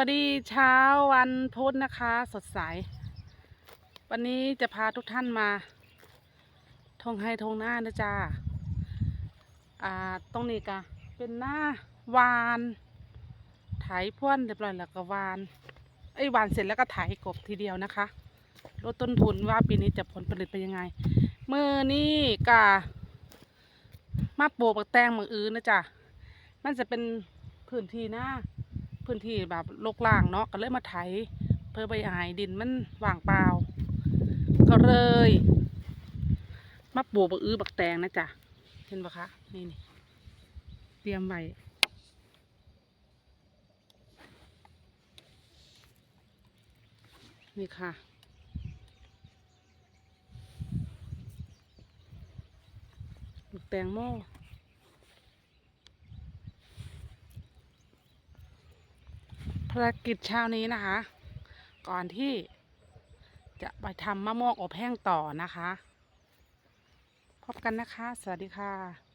วัสดีเช้าวันพุธนะคะ สดใส วันนี้จะพาทุกท่านมาทงไฮทงหน้านะจ๊ะอ่าตรงนี้กะเป็นหน้าวานไถพ่วนเรียบร้อยแล้วก็วานไอ้วานเสร็จแล้วก็ไถกบทีเดียวนะคะลดต้นทุนว่าปีนี้จะผลผลิตเป็นยังไงเมื่อนี้กะมาปลูกแตงมืออื่นนะจ๊ะมันจะเป็นพื้นที่หน้า พื้นที่แบบลกล่างเนาะก็เลยมาไถเพื่อไปหายดินมันว่างเปล่า ก็เลยมาปลูกบักอื้อบักแตงนะจ๊ะเห็นปะคะนี่นี่เตรียมไว้นี่ค่ะบักแตงโม ภารกิจเช้านี้นะคะ ก่อนที่จะไปทำมะม่วงอบแห้งต่อนะคะ พบกันนะคะ สวัสดีค่ะ